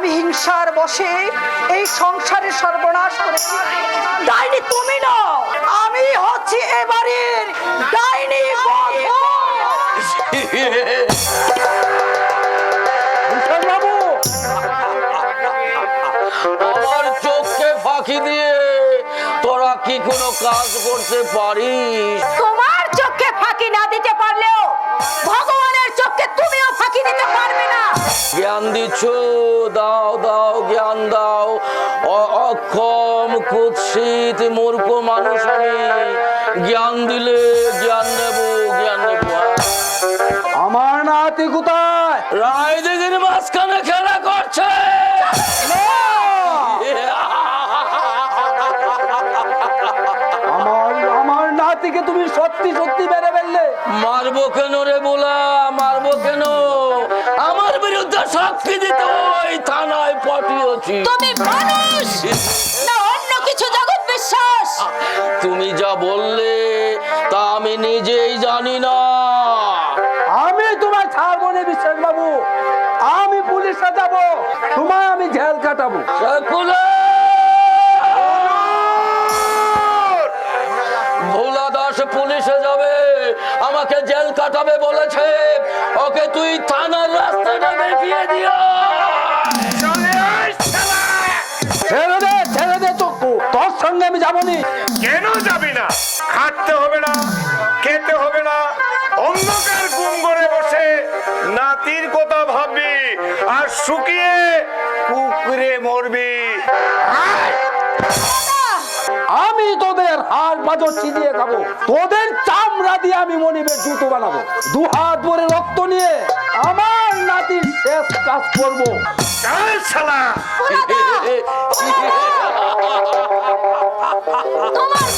আমি হিংসার বসে এই সংসারের সর্বনাশ করেছি ডাইনি তুমি না। আমি হচ্ছি এবারের ডাইনি বধূ। আমার চোখকে ফাঁকি দিয়ে তোরা কি কোনো কাজ করতে পারিস? তোমার চোখে ফাঁকি না দিতে পারলেও ভগবানের চোখে তুমিও ফাঁকি দিতে পারবে না। জ্ঞান দিচ্ছ দাও দাও জ্ঞান দাও। অক্ষম কুৎসিত মূর্খ মানুষ আমি। জ্ঞান দিলে জ্ঞান নেব জ্ঞান নেব। আমার নাতি কোথায়? রায় দিদির মাঝখানে খেলা করছে। আমার আমার নাতিকে তুমি সত্যি সত্যি বেড়ে ফেললে। মারবো কেন রে বোলা? মারবো কেন? আমার বিরুদ্ধে সাক্ষী দিতে ওই থানায় পাঠিয়েছি। তুমি মানুষ না অন্য কিছু জগৎ বিশ্বাস। তুমি যা বললে তা আমি নিজেই জানি না। আমি তোমার ছাড়বো না বিশ্বাস বাবু আমি পুলিশে যাব। তোমায় আমি জেল কাটাবো! ভোলা দাস পুলিশে যাবে। আমাকে জেল কাটাবে বলেছে। ওকে তুই থানার রাস্তাটা দেখিয়ে দিও। ছেড়ে দে ছেড়ে দে তো। তোর সঙ্গে আমি যাবনি। কেন যাবি না? খাটতে হবে না খেতে হবে না। অন্ধকার গুম করে বসে নাতির কথা ভাববি আর শুকিয়ে কুকুরে মরবি। তোদের বাজর চিনিয়ে খাব। তোদের চামড়া দিয়ে আমি মনিবের জুতো বানাবো। দু হাত ভরে রক্ত নিয়ে আমার নাতির শেষ কাজ করব। শালা। তোমার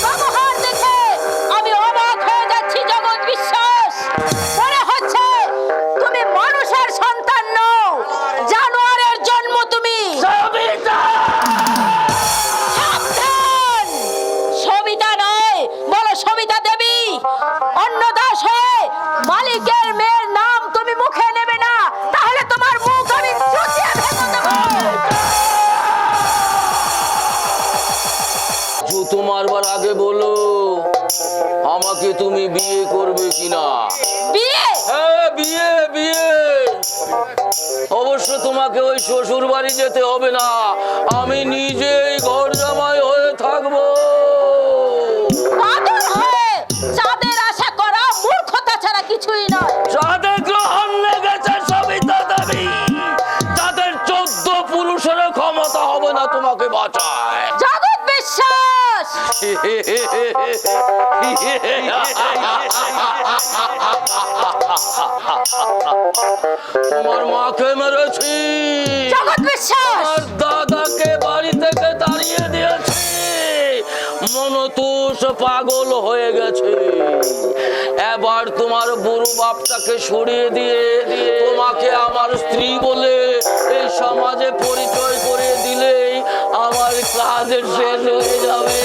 তোমাকে ওই শ্বশুর বাড়ি যেতে হবে না। আমি নিজেই ঘর জামাই হয়ে থাকব। চাঁদের আশা করা মূর্খতা ছাড়া কিছুই নয়। তোমার মাকে মেরেছি। জগৎ বিশ্বাস! দাদাকে বাড়ি থেকে দাঁড়িয়ে দিয়েছি। মনতুষ পাগল হয়ে গেছে। এবার তোমার বুড়ো বাপটাকে সরিয়ে দিয়ে দিয়ে তোমাকে আমার স্ত্রী বলে এই সমাজে পরিচয় করে দিলেই আমার কাজ শেষ হয়ে যাবে।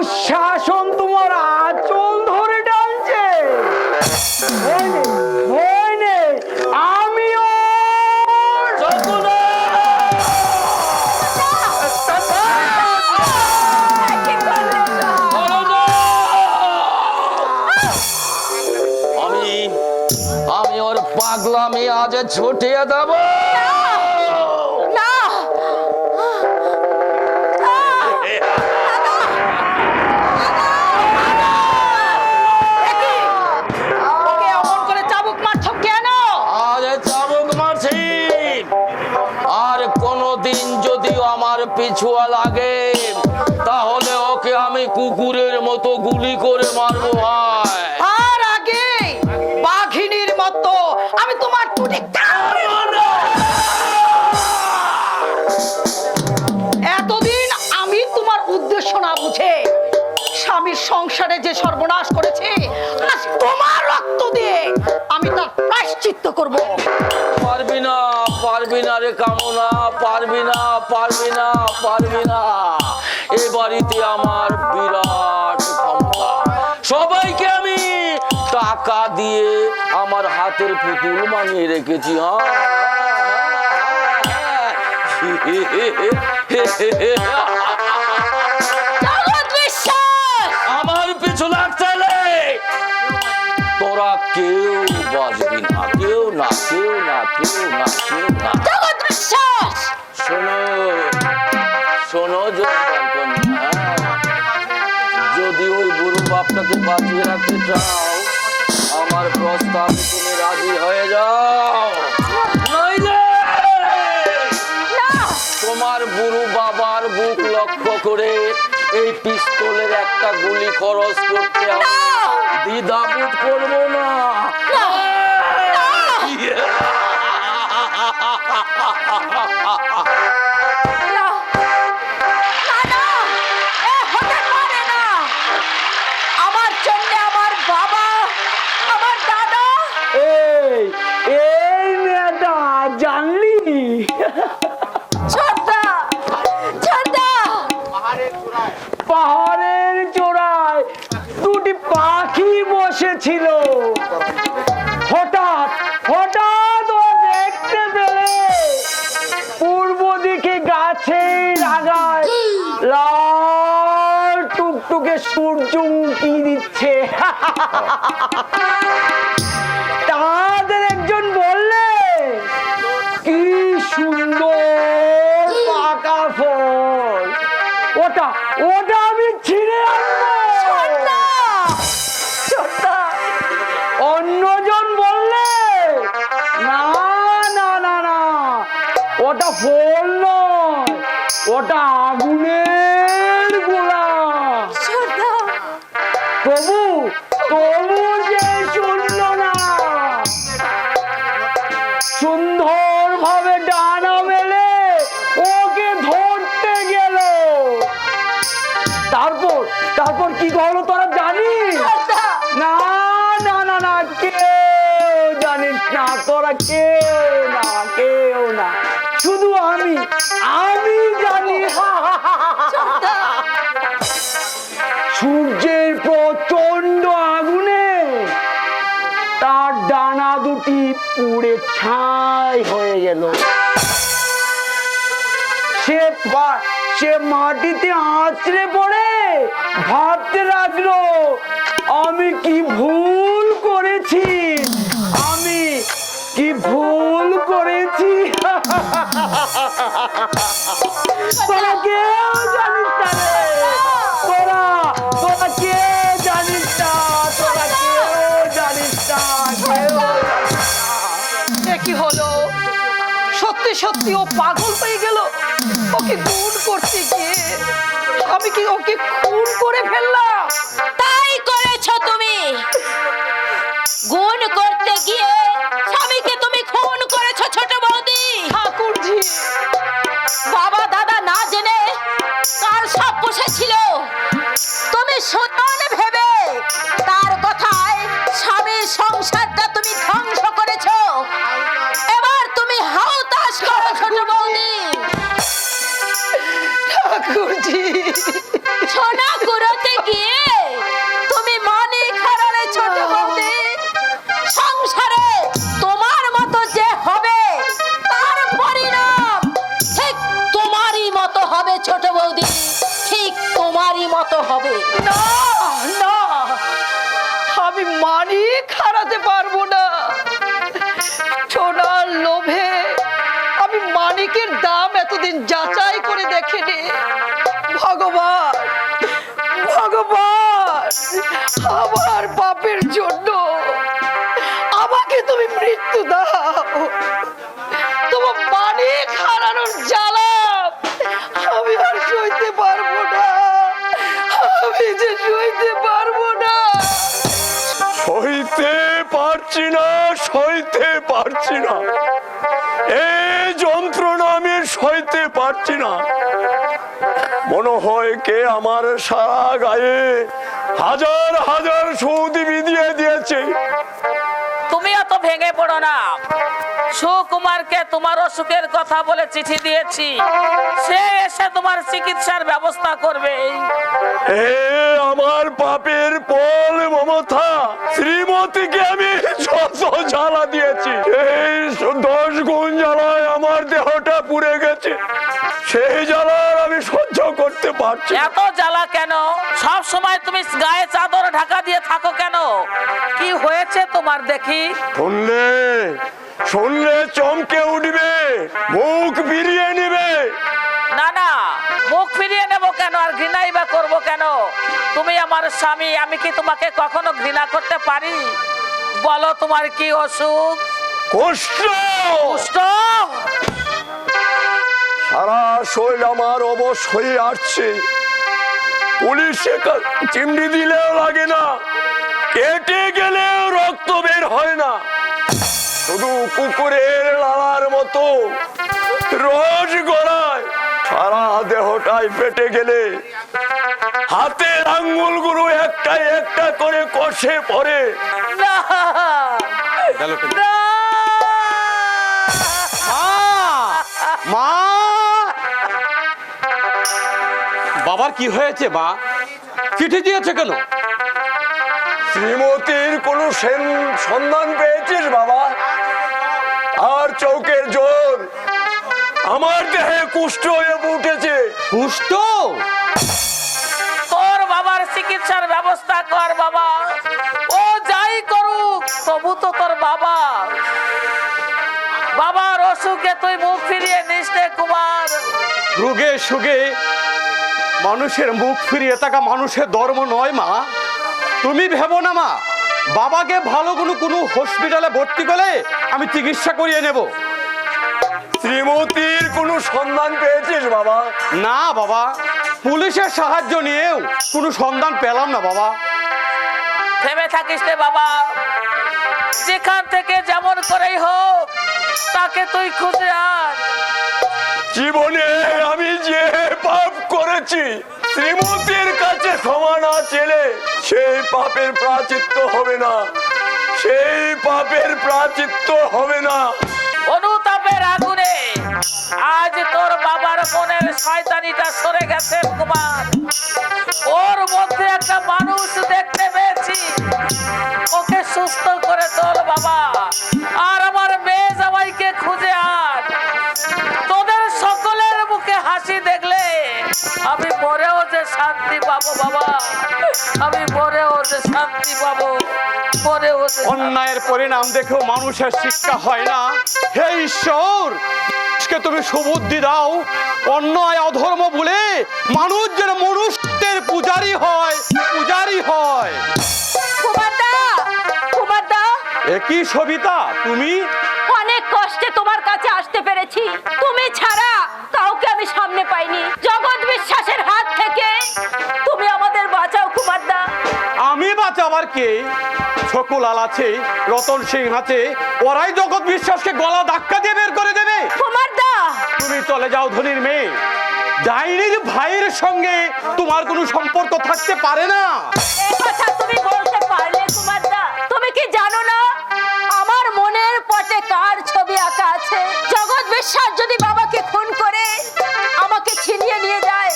দুঃশাসন তোমার আঁচল ধরে নেই, আমিও। আমি আমি ওর পাগলামি আজ ছুটিয়ে দেব গুলি করে মারবো ভাই। আর আগে বাঘিনীর মতো আমি তোমার টুটি এতদিন আমি তোমার উদ্দেশ্য না বুঝে স্বামীর সংসারে যে সর্বনাশ করেছে আজ তোমার রক্ত দিয়ে আমি তার প্রায়শ্চিত্ত করব। পারবি না পারবি না রে কামনা পারবি না পারবি না পারবি না। এ বাড়িতে আমার বিরাট দিয়ে আমার হাতের পুতুল বানিয়ে রেখেছি হ্যাঁ আমার পিছু নেই। তোরা কেউ বাজবি না, কেউ না কেউ না কেউ না কেউ না শোনো শোনো যদি ওই গুরু বাপটাকে বাঁচিয়ে রাখতে চাও হয়ে যাও। তোমার বুড়ো বাবার বুক লক্ষ্য করে এই পিস্তলের একটা গুলি খরচ করতে আমি দ্বিধাবোধ করব না। টুকটুকে সূর্য উঁকি দিচ্ছে? তাদের একজন বললে কি সুন্দর পাকা ফল। ওটা ওটা আমি ছিঁড়ে অন্যজন বললে না না না না। ওটা ফল নয় ওটা আগুনের আমি জানি। সূর্যের প্রচণ্ড আগুনে তার ডানা দুটি পুড়ে ছাই হয়ে গেল। সে সে মাটিতে আঁচড়ে পড়ে। ভাবতে লাগল, আমি কি ভুল করেছি? আমি কি ভুল করেছি? তোরা কেউ জানিস না রে? তোরা তোরা কেউ জানিস না? তোরা কেউ জানিস না? এ কি হলো? সত্যি সত্যি ও পাগল হয়ে গেল? ওকে খুন করতে গিয়ে আমি কি ওকে খুন করে ফেললাম? তাই দেখেনি। ভগবান ভগবান, আমার পাপের জন্য আমাকে তুমি মৃত্যু দাও। তোমার পানি খারানোর জ্বালাম আমি আর সইতে পারব না। আমি যে সইতে পারব না। সইতে পারছি না, সইতে পারছি না। এই যন্ত্রণা আমি সইতে পারছি না। হয় কে আমার সারা গায়ে হাজার হাজার সৌদি বিধিয়ে দিয়েছে। তুমি এত ভেঙে পড়ো না। সুকুমারকে তোমার অসুখের কথা বলে চিঠি দিয়েছি। সে এসে তোমার চিকিৎসার ব্যবস্থা করবে। হে আমার পাপের পল মমতা শ্রীমতীকে আমি জ্বালা দিয়েছি। এই দশ গুণ জ্বালায় আমার দেহটা পুড়ে গেছে। সেই জ্বালার আমি করতে পারছি এত জ্বালা কেন? সব সময় তুমি গায়ে চাদর ঢাকা দিয়ে থাকো কেন? কি হয়েছে তোমার দেখি? শুনলে শুনলে চমকে উঠবে মুখ ফিরিয়ে নিবে। না না মুখ ফিরিয়ে নেব কেন? আর ঘৃণাই বা করব কেন? তুমি আমার স্বামী আমি কি তোমাকে কখনো ঘৃণা করতে পারি? বলো তোমার কি অসুখ? কষ্ট! কুষ্ঠ সারা শরীর আমার অবশ হয়ে আসছে। পুলিশে চিমড়ি দিলেও লাগে না। কেটে গেলেও রক্ত বের হয় না। শুধু কুকুরের লালার মতো রোজ গড়ায় সারা দেহটায় পেটে গেলে। হাতের আঙ্গুলগুলো একটা একটা করে কষে পড়ে। মা! বাবার কি হয়েছে মা? চিঠি দিয়েছে কেন? শ্রীমতীর কোন সেন- সন্ধান পেয়েছিস বাবা? আর চৌকের জোর আমার দেহে কুষ্ঠ হয়ে উঠেছে পুষ্ট তোর বাবার চিকিৎসার ব্যবস্থা কর বাবা। ও যাই করুক তবু তো তোর বাবা। বাবার অসুখে তুই মুখ ফিরিয়ে নিস রে কুমার। রোগে সুগে মানুষের মুখ ফিরিয়ে থাকা মানুষের ধর্ম নয় মা। তুমি ভেবো না মা। বাবাকে ভালো কোনো কোনো হসপিটালে ভর্তি করে আমি চিকিৎসা করিয়ে নেব। শ্রীমতীর কোনো সন্ধান পেয়েছিস বাবা? না বাবা। পুলিশের সাহায্য নিয়েও কোনো সন্ধান পেলাম না বাবা। থেমে থাকিস রে বাবা। যেখান থেকে যেমন করেই হোক তাকে তুই খুঁজে আন। জীবনে আমি যে করেছি। শ্রীমতীর কাছে ক্ষমা না চেলে সেই পাপের প্রাচিত্য হবে না। সেই পাপের প্রাচিত্য হবে না। অনুতাপের আগুনে আজ তোর বাবার মনের শয়তানিটা সরে গেছে কুমার। ওর মধ্যে একটা মানুষ দেখতে পেয়েছি। ওকে সুস্থ করে তোর বাবা। আর আমার মেয়ে জামাইকে খুঁজে আন। তোদের সকলের মুখে হাসি দেখলে আমি মরেও যে শান্তি পাবো বাবা। আমি মরেও যে শান্তি পাবো। মরেও যে অন্যায়ের পরিণাম দেখেও মানুষের শিক্ষা হয় না। হে ঈশ্বর মানুষকে তুমি সুবুদ্ধি দাও। অন্যায় অধর্ম বলে মানুষ যেন মনুষ্যের পূজারি হয় পূজারি হয়। একই সবিতা তুমি? অনেক কষ্টে তোমার কাছে আসতে পেরেছি। তুমি ছাড়া আমি বাঁচাবার কে? ছকুলাল আছে রতন সিং আছে ওরাই জগৎ বিশ্বাসকে গলা ধাক্কা দিয়ে বের করে দেবে। কুমারদা তুমি চলে যাও ধনির মেয়ে। ডাইনির ভাইয়ের সঙ্গে তোমার কোনো সম্পর্ক থাকতে পারে না। এই কথা তুমি বলতে পারলে কুমারদা তুমি কি জানো না? আমার মনের পটে কার ছবি আঁকা আছে? জগৎ বিশ্বাস যদি বাবাকে খুন করে আমাকে ছিনিয়ে নিয়ে যায়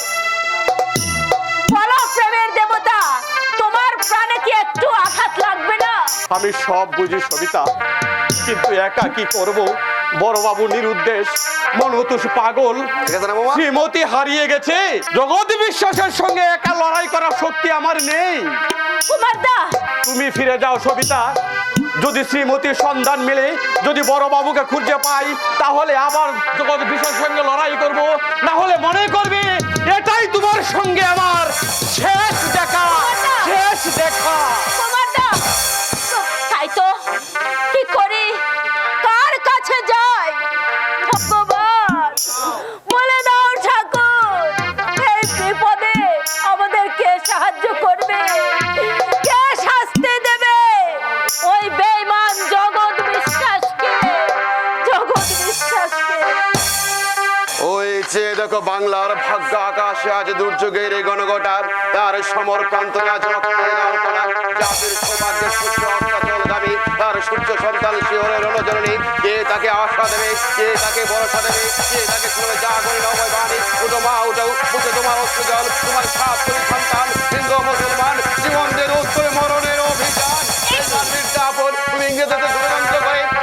আঘাত লাগবে না। আমি সব বুঝি সবিতা কিন্তু একা কি করব? বড়বাবু নিরুদ্দেশ মনতুষ পাগল। শ্রীমতী হারিয়ে গেছে। জগৎ বিশ্বাসের সঙ্গে একা লড়াই করার শক্তি আমার নেই। তুমি ফিরে যাও সবিতা। যদি শ্রীমতীর সন্ধান মিলে যদি বড় বাবুকে খুঁজে পাই তাহলে আবার জগৎ বিশ্বের সঙ্গে লড়াই করব। না হলে মনে করবে এটাই তোমার সঙ্গে আমার শেষ দেখা শেষ দেখা। তাই তো কি বাংলার ভাগ্য আকাশে আজ দুর্যোগের এই গণগোটা তার সমর জাতির সৌভাগ্যের সূর্য তার সূর্য সন্তান শিহরের রণজননী কে তাকে আশা দেবে কে তাকে ভরসা দেবে কে তাকে যা করে নবয় বাণী। উঠো মা উঠো উঠে তোমার জল তোমার সাত সন্তান হিন্দু মুসলমান জীবনদের উত্তরে মরণের অভিযান। তুমি ষড়যন্ত্র করে।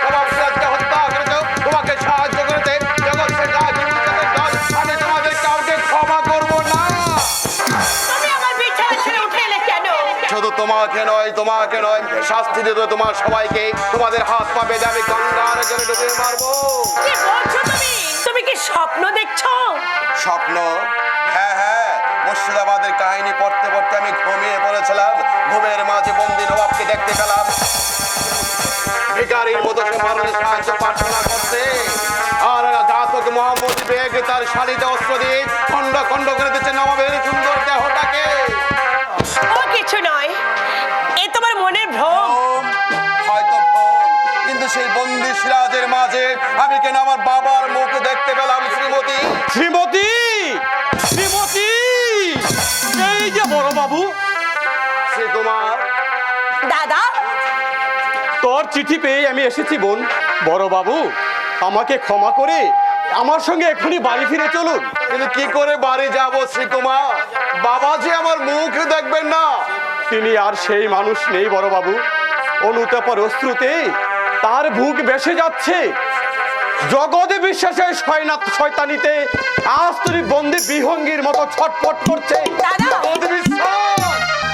তোমাকে নয় তোমাকে নয়। শাস্তি দেবে তোমার সবাইকে। তোমাদের হাত পা বেঁধে আমি গঙ্গার জলে ডুবিয়ে মারবো। কি বলছো তুমি? তুমি কি স্বপ্ন দেখছ? স্বপ্ন? হ্যাঁ হ্যাঁ। মুর্শিদাবাদের কাহিনী পড়তে পড়তে আমি ঘুমিয়ে পড়েছিলাম। ঘুমের মাঝে বন্দি নবাবকে দেখতে পেলাম। ভিকারির মতো সে মানুষের সাহায্য প্রার্থনা করতে। আর ঘাতক মোহাম্মদ বেগ তার শাড়িতে অস্ত্র দিয়ে খণ্ড খণ্ড করে দিচ্ছে নবাবের দেখতে পেলাম শ্রীমতী। শ্রীমতী! শ্রীমতী! এই যে বড় বাবু শ্রীকুমার দাদা? তোর চিঠি পেয়ে আমি এসেছি বোন। বড় বাবু আমাকে ক্ষমা করে আমার সঙ্গে এক্ষুনি বাড়ি ফিরে চলুন। কিন্তু কি করে বাড়ি যাব শ্রীকুমার বাবা যে আমার মুখ দেখবেন না। তিনি আর সেই মানুষ নেই বড় বাবু। অনুতাপর অশ্রুতে তার বুক বেসে যাচ্ছে। জগতে বিশ্বাসের শয়নাত শয়তানিতে আজ তুমি বন্দি বিহঙ্গির মতো ছটফট করছে।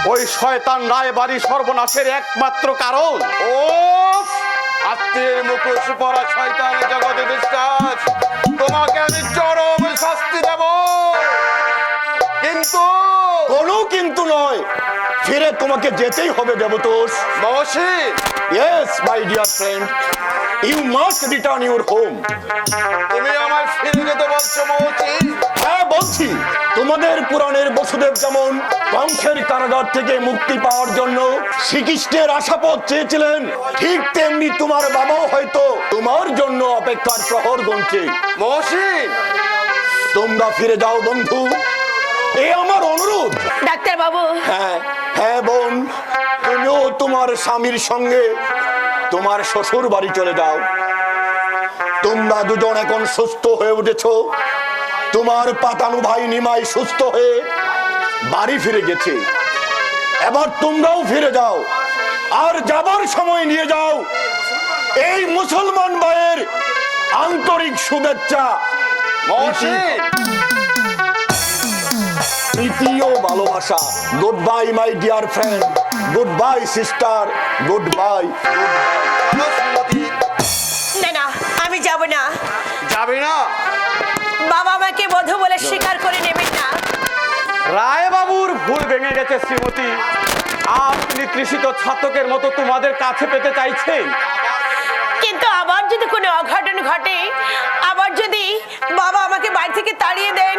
ওই শয়তান রায় বাড়ি সর্বনাশের একমাত্র কারণ। ও আত্মীয়ের মুখোশ পরা শয়তান জগতে বিশ্বাস। তোমাকে আমি চরম শাস্তি দেব। কিন্তু কোনো কিন্তু নয় ফিরে তোমাকে যেতেই হবে Debtosh. মহসী yes my dear friend you must return your home তুমি আমায় ফিরে যেতে বলছো মহসী হ্যাঁ বলছি। তোমাদের পুরাণের বসুদেব যেমন কংসের কারাগার থেকে মুক্তি পাওয়ার জন্য শ্রীকৃষ্ণের আশাপথ চেয়েছিলেন ঠিক তেমনি তোমার বাবাও হয়তো তোমার জন্য অপেক্ষার প্রহর গুনছে। মহসিন তোমরা ফিরে যাও বন্ধু। এ আমার অনুরোধ। ডাক্তার বাবু হ্যাঁ হ্যাঁ বোন তুমিও তোমার স্বামীর সঙ্গে তোমার শ্বশুর বাড়ি চলে যাও। তোমরা দুজন এখন সুস্থ হয়ে উঠেছো। তোমার পাতানু ভাই নিমাই সুস্থ হয়ে বাড়ি ফিরে গেছে। এবার তোমরাও ফিরে যাও আর যাবার সময় নিয়ে যাও। এই মুসলমান ভাইয়ের আন্তরিক শুভেচ্ছা। মহসিন ও ভালোবাসা। Goodbye my dear friend goodbye sister goodbye না না আমি যাব না। যাবে না? বাবা আমাকে বধূ বলে স্বীকার করে নেবেন না। রায় বাবুর ভুল ভেঙে গেছে শ্রীমতী। আজ তিনি তৃষিত ছাতকের মতো তোমাদের কাছে পেতে চাইছেন। কিন্তু আবার যদি কোনো অঘটন ঘটে আবার যদি বাবা আমাকে বাড়ি থেকে তাড়িয়ে দেন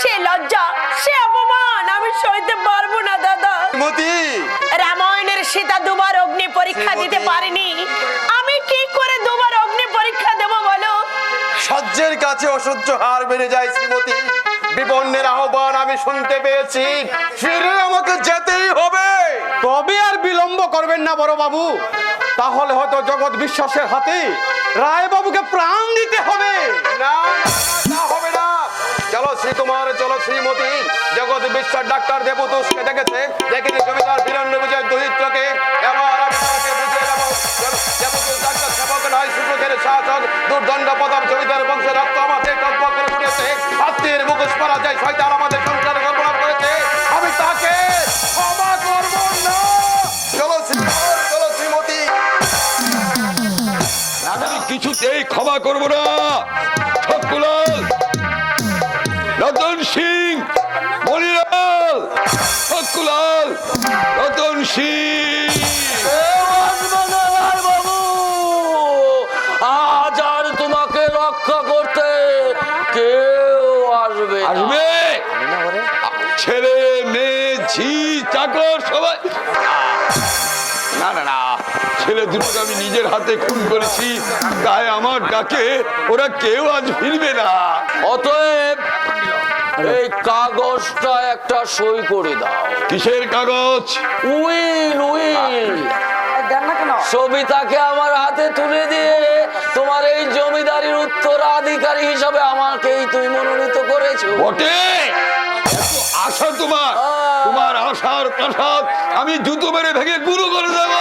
সে লজ্জা সে অপমান আমি সইতে পারব না দাদা। শ্রীমতী! রামায়ণের সীতা দুবার অগ্নি পরীক্ষা দিতে পারেনি। আমি কি করে দুবার অগ্নি পরীক্ষা দেব বলো? সহ্যের কাছে অসহ্য হার বেড়ে যায় শ্রীমতী। বিপন্নের আহ্বান আমি শুনতে পেয়েছি। ফিরে আমাকে যেতেই হবে। তবে আর বিলম্ব করবেন না বড় বাবু তাহলে হয়তো জগৎ বিশ্বাসের হাতে রায় বাবুকে প্রাণ দিতে হবে। না না, হবে চলো জগৎ বিশ্বাস ডাক্তার দেবতোষকে দেখেছে। দেখেছে আমি শাসক। যায় আমাদের তাকে ক্ষমা করব না। কিছুতেই ক্ষমা করব না। ঠকুলাল রতন সিং মণিলাল ঠকুলাল রতন সিং। আজ আর তোমাকে রক্ষা করতে কেউ আসবে আসবে? ছেলে মেয়ে ঝি চাকর ছেলে দুটোকে আমি নিজের হাতে খুন করেছি তাই আমার ডাকে ওরা কেউ আজ ফিরবে না। অতএব এই কাগজটা একটা সই করে দাও। কিসের কাগজ? Will will. সবিতাকে আমার হাতে তুলে দিয়ে তোমার এই জমিদারির উত্তরাধিকারী হিসাবে আমাকেই তুমি মনোনীত করেছ। বটে! আশা তোমার। তোমার আশার প্রাসাদ আমি জুতো মেরে ভেঙে গুরু করে দেব।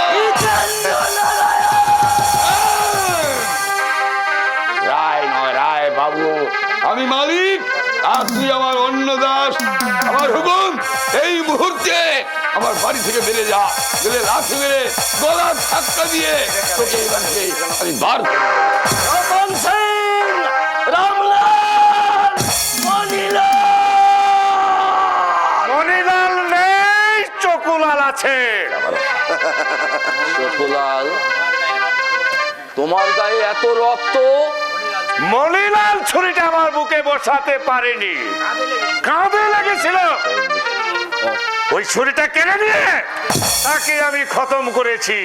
মুহূর্তে আমার বাড়ি থেকে বেড়ে যা। গেলে লাঠি মেরে গলার ধাক্কা দিয়ে তোকে এবার আমি বার আছে। শকুলাল তোমার গায়ে এত রক্ত? মনিলাল ছুরিটা আমার বুকে বসাতে পারেনি। কাঁধে লেগেছিল। ওই ছুরিটা কেড়ে নিয়ে তাকে আমি খতম করেছি।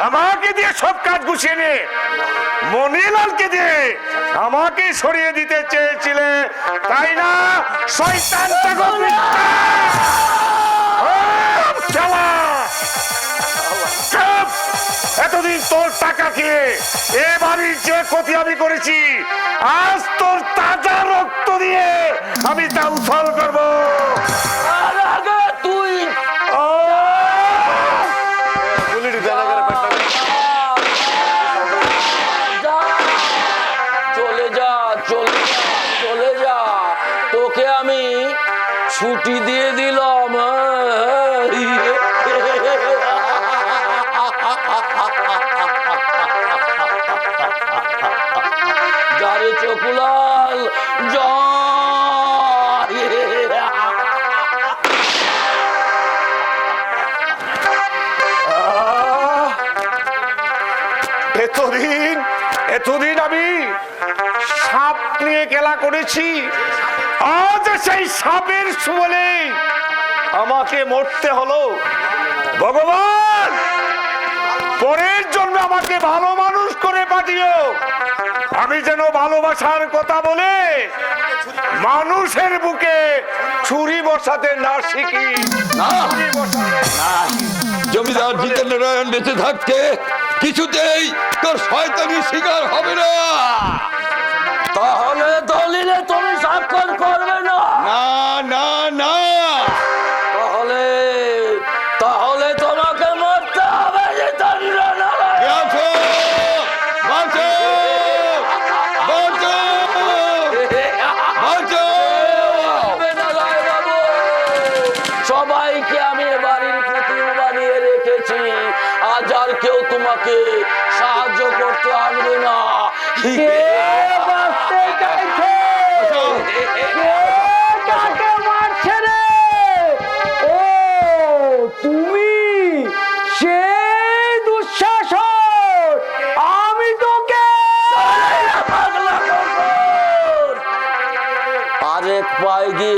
আমাকে দিয়ে সব কাজ গুছিয়ে নে। মনিলালকে দিয়ে আমাকে সরিয়ে দিতে চেয়েছিলে তাই না? শয়তান এতদিন তোর টাকা খেয়ে এ বাড়ির যে ক্ষতি আমি করেছি, আজ তোর তাজা রক্ত দিয়ে আমি তা উথল করব। এতদিন এতদিন আমি সাপ নিয়ে খেলা করেছি। আজ সেই সাপের সুবলে আমাকে মরতে হলো। ভগবান, পরের জন্য আমাকে ভালো মানুষ করে পাঠিও। আমি যেন ভালোবাসার কথা বলে মানুষের বুকে ছুরি বসাতে না শিখি। জমিদার জিতেন্দ্র নারায়ণ বেঁচে থাকতে কিছুতেই তোর শয়তানি শিকার হবে না। তাহলে দলিলে তুমি স্বাক্ষর করবে না। না না কেউ তোমাকে সাহায্য করতে আসবে না। তুমি সেই দুঃশাসন আমি তোকে আরেক পায়ে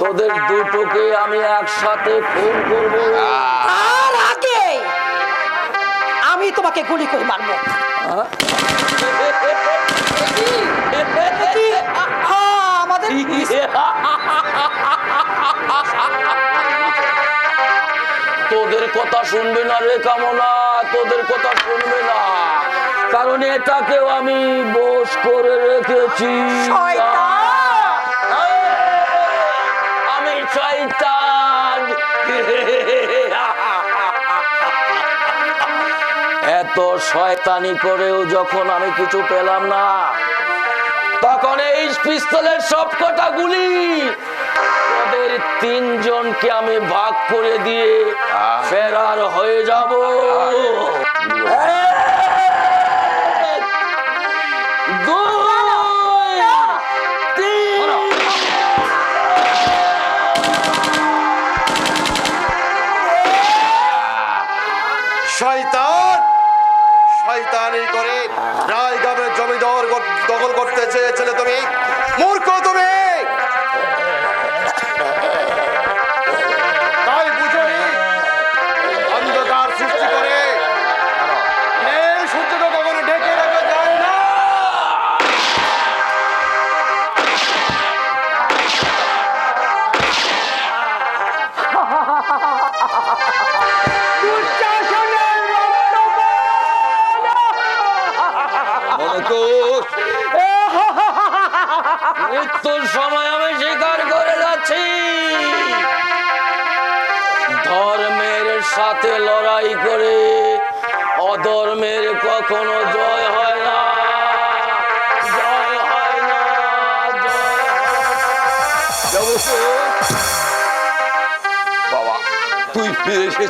তোদের দুটোকে আমি একসাথে খুন করব। তোমাকে গুলি করে মারবো। হ্যাঁ, আমাদের তোদের কথা শুনবে না রে কামনা তোদের কথা শুনবে না। কারণ এটাকেও আমি বোস করে রেখেছি। শয়তানি করেও যখন আমি কিছু পেলাম না তখন এই পিস্তলের সব কটা গুলি ওদের তিনজনকে আমি ভাগ করে দিয়ে ফেরার হয়ে যাব।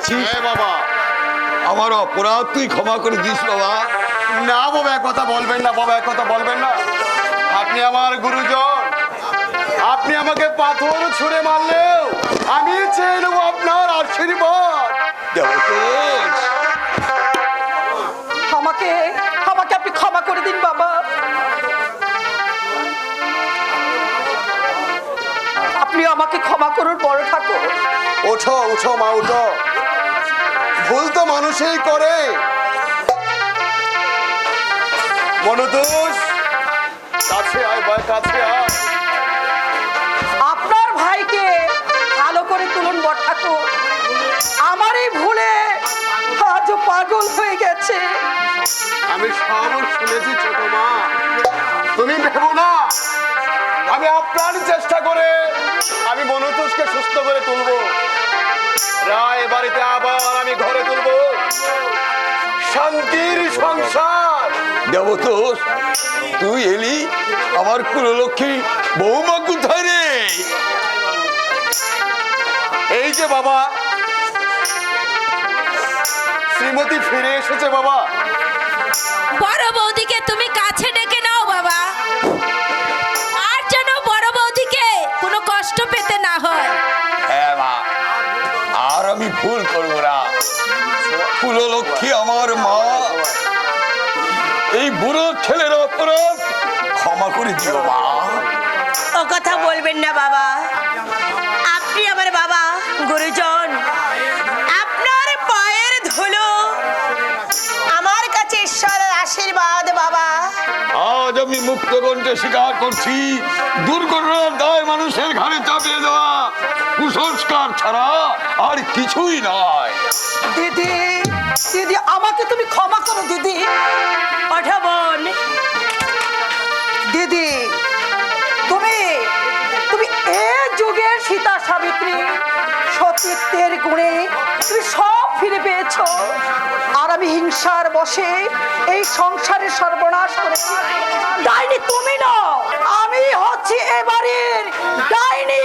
হ্যাঁ বাবা। আমার অপরাধ তুই ক্ষমা করে দিস বাবা। না বাবা এক কথা বলবেন না বাবা এক কথা বলবেন না। আপনি আমার গুরুজন। আপনি আমাকে পাথর ছুঁড়ে মারলেও আমি চেয়ে নেব আপনার আশীর্বাদ। আমাকে আমাকে আপনি ক্ষমা করে দিন বাবা। আপনি আমাকে ক্ষমা করুন বড় ঠাকুর। ওঠো উঠো মা উঠো ভুল তো মানুষই করে। মনোদোষ কাছে আয় ভাই কাছে আয়। আপনার ভাইকে ভালো করে তুলুন বড় ঠাকুর আমার এই ভুলে আজও পাগল হয়ে গেছে। আমি সব শুনেছি ছোট মা। তুমি ভেবো না। আমি আপ্রাণ চেষ্টা করে আমি মনোতোষকে সুস্থ করে তুলবো। রায় বাড়িতে আবার আমি ঘরে তুলবো। শান্তির সংসার। দেবতোষ তুই এলি আমার কুললক্ষ্মী বৌমা কোথায় রে? এই যে বাবা শ্রীমতী ফিরে এসেছে বাবা। বড় বৌদিকে তুমি কাছে ভুল করব না। কুললক্ষ্মী আমার মা। এই বুড়ো ছেলের অপরাধ ক্ষমা করে দিও মা। ও কথা বলবেন না বাবা। আপনি আমার বাবা গুরুজন। আপনার পায়ের ধুলো আমার কাছে ঈশ্বরের আশীর্বাদ বাবা। আজ আমি মুক্ত কণ্ঠে স্বীকার করছি। দুর্ঘটনার দায় মানুষের ঘরে চাপিয়ে দেওয়া। কুসংস্কার ছাড়া আর কিছুই নয়। দিদি দিদি, আমাকে তুমি ক্ষমা করো, দিদি। পাঠাবন দিদি, তুমি তুমি এ যুগের সীতা সাবিত্রী সতীত্বের গুণে তুমি সব ফিরে পেয়েছ। আর আমি হিংসার বসে এই সংসারের সর্বনাশ করেছি ডাইনি তুমি না আমি হচ্ছি এবারের ডাইনি